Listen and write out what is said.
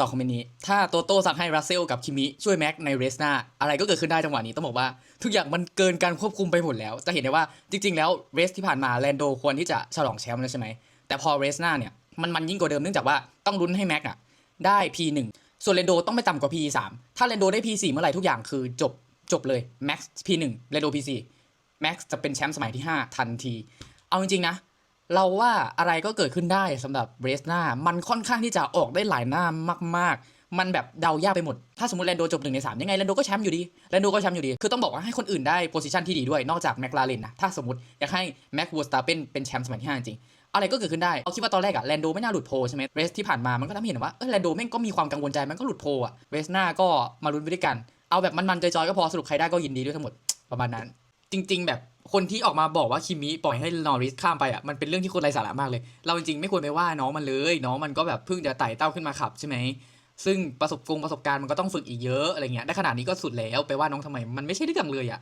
ต่อคอมเมนต์นี้ ถ้าโตโต้สั่งให้รัสเซลกับคิมิช่วยแม็กในเรสหน้าอะไรก็เกิดขึ้นได้จังหวะนี้ต้องบอกว่า ทุกอย่างมันเกินการควบคุมไปหมดแล้ว จะเห็นได้ว่าจริง ๆ แล้วเรสที่ผ่านมาแลนโดควรที่จะฉลองแชมป์แล้วใช่ไหมแต่พอเรสหน้าเนี่ยมันมันยิ่งกว่าเดิมเนื่องจากว่าต้องลุ้นให้แม็กอะได้ P1 ส่วนเรนโดต้องไม่ต่ำกว่า P3 ถ้าเรนโดได้ P4 เมื่อไหร่ทุกอย่างคือจบจบเลย Max P1 เรนโด P4 Max จะเป็นแชมป์สมัยที่ 5 ทันที เอาจริงๆนะ เราว่าอะไรก็เกิดขึ้นได้สำหรับเรสหน้ามันค่อนข้างที่จะออกได้หลายหน้ามาก ๆ มันแบบเดายากไปหมด ถ้าสมมติแลนโดจบหนึ่งในสามยังไงแลนโดก็แชมป์อยู่ดีแลนโดก็แชมป์อยู่ดี คือต้องบอกว่าให้คนอื่นได้โพสิชันที่ดีด้วย นอกจากแมคลาเรนนะ ถ้าสมมติอยากให้แม็กวูสตาเป็นเป็นแชมป์สมัยที่ห้าจริงอะไรก็เกิดขึ้นได้เอาคิดว่าตอนแรกอะแลนโดไม่น่าหลุดโพใช่ไหมเรสที่ผ่านมามันก็ทำให้เห็นว่าเออแลนโดแม่งก็มีความกังวลใจมันก็หลุดโพอะเรสหน้าก็มาลุ้นไปด้วยกัน เอาแบบมันๆจอยๆก็พอสรุปใครได้ก็ยินดีด้วยทั้งหมดประมาณนั้น จริง ๆ แบบ คนที่ออกมาบอกว่าคิมิปล่อยให้นอริสข้ามไปอะมันเป็นเรื่องที่คนไร้สาระมากเลย เราจริงๆไม่ควรไปว่าน้องมันเลย น้องมันก็แบบเพิ่งจะไต่เต้าขึ้นมาขับใช่ไหมซึ่งประสบกงประสบการณ์มันก็ต้องฝึกอีกเยอะอะไรเงี้ยได้ขนาดนี้ก็สุดแล้วไปว่าน้องทำไมมันไม่ใช่เรื่องเลยอะ